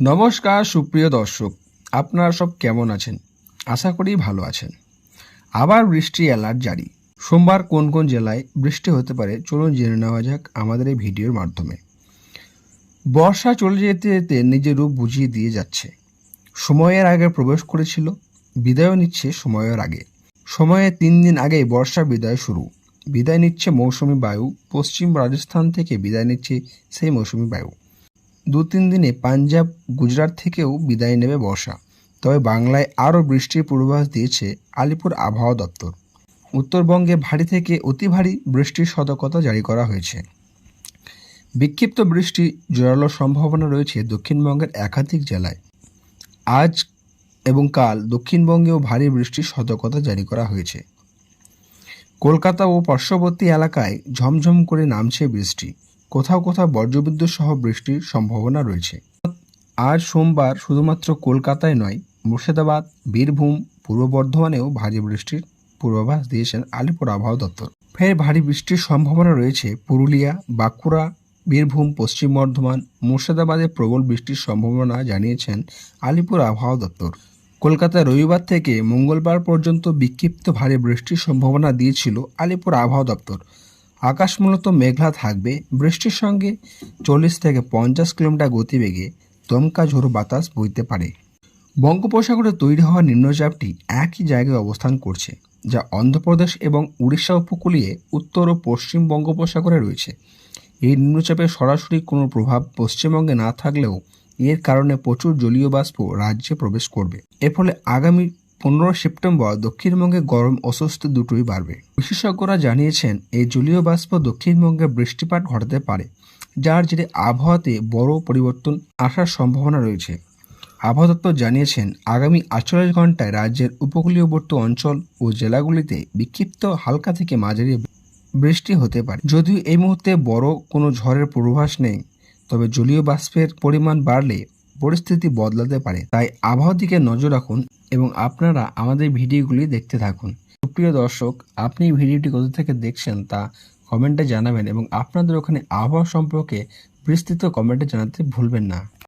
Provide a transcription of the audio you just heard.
নমস্কার, সুপ্রিয় দর্শক। আপনারা সব কেমন আছেন? আশা করি ভালো আছেন। আবার বৃষ্টি অ্যালার্ট জারি। সোমবার কোন কোন জেলায় বৃষ্টি হতে পারে, চলুন জেনে নেওয়া যাক আমাদের এই ভিডিওর মাধ্যমে। বর্ষা চলে যেতে যেতে নিজের রূপ বুঝিয়ে দিয়ে যাচ্ছে। সময়ের আগে প্রবেশ করেছিল, বিদায়ও নিচ্ছে সময়ের আগে। সময়ে তিন দিন আগেই বর্ষা বিদায় শুরু। বিদায় নিচ্ছে মৌসুমি বায়ু, পশ্চিম রাজস্থান থেকে বিদায় নিচ্ছে সেই মৌসুমি বায়ু। দু তিন দিনে পাঞ্জাব, গুজরাট থেকেও বিদায় নেবে বর্ষা। তবে বাংলায় আরও বৃষ্টির পূর্বাভাস দিয়েছে আলিপুর আবহাওয়া দপ্তর। উত্তরবঙ্গে ভারী থেকে অতি ভারী বৃষ্টির সতর্কতা জারি করা হয়েছে। বিক্ষিপ্ত বৃষ্টি জোরালো সম্ভাবনা রয়েছে দক্ষিণবঙ্গের একাধিক জেলায়। আজ এবং কাল দক্ষিণবঙ্গেও ভারী বৃষ্টির সতর্কতা জারি করা হয়েছে। কলকাতা ও পার্শ্ববর্তী এলাকায় ঝমঝম করে নামছে বৃষ্টি। কোথাও কোথাও বজ্রবিদ্যুৎ সহ বৃষ্টির সম্ভাবনা রয়েছে। আজ সোমবার শুধুমাত্র কলকাতায় নয়, মুর্শিদাবাদ, বীরভূম, পূর্ব বর্ধমানেও ভারী বৃষ্টির পূর্বাভাস দিয়েছেন আলিপুর আবহাওয়া দপ্তর। ফের ভারী বৃষ্টির সম্ভাবনা রয়েছে পুরুলিয়া, বাঁকুড়া, বীরভূম, পশ্চিম বর্ধমান, মুর্শিদাবাদে প্রবল বৃষ্টির সম্ভাবনা জানিয়েছেন আলিপুর আবহাওয়া দপ্তর। কলকাতায় রবিবার থেকে মঙ্গলবার পর্যন্ত বিক্ষিপ্ত ভারী বৃষ্টির সম্ভাবনা দিয়েছিল আলিপুর আবহাওয়া দপ্তর। আকাশ মূলত মেঘলা থাকবে, বৃষ্টির সঙ্গে চল্লিশ থেকে পঞ্চাশ কিলোমিটার গতিবেগে দমকা ঝোড়ো বাতাস বইতে পারে। বঙ্গোপসাগরে তৈরি হওয়া নিম্নচাপটি একই জায়গায় অবস্থান করছে, যা অন্ধ্রপ্রদেশ এবং উড়িষ্যা উপকূলীয় উত্তর ও পশ্চিম বঙ্গোপসাগরে রয়েছে। এই নিম্নচাপের সরাসরি কোনো প্রভাব পশ্চিমবঙ্গে না থাকলেও এর কারণে প্রচুর জলীয় বাষ্প রাজ্যে প্রবেশ করবে। এর ফলে আগামী পনেরো সেপ্টেম্বর দক্ষিণবঙ্গে গরম অস্বস্তি দুটোই বাড়বে। বিশেষজ্ঞরা জানিয়েছেন, এই জলীয় বাষ্প দক্ষিণবঙ্গে বৃষ্টিপাত ঘটাতে পারে, যার জেরে আবহাওয়াতে বড় পরিবর্তন আসার সম্ভাবনা রয়েছে। আবহাওয়া দপ্তর জানিয়েছেন, আগামী আটচল্লিশ ঘন্টায় রাজ্যের উপকূলীয়বর্তী অঞ্চল ও জেলাগুলিতে বিক্ষিপ্ত হালকা থেকে মাঝারি বৃষ্টি হতে পারে। যদিও এই মুহূর্তে বড় কোনো ঝড়ের পূর্বাভাস নেই, তবে জলীয় বাষ্পের পরিমাণ বাড়লে পরিস্থিতি বদলাতে পারে। তাই আবহাওয়ার দিকে নজর রাখুন এবং আপনারা আমাদের ভিডিওগুলি দেখতে থাকুন। সুপ্রিয় দর্শক, আপনি ভিডিওটি কোথা থেকে দেখছেন তা কমেন্টে জানাবেন এবং আপনাদের ওখানে আবহাওয়া সম্পর্কে বিস্তৃত কমেন্টে জানাতে ভুলবেন না।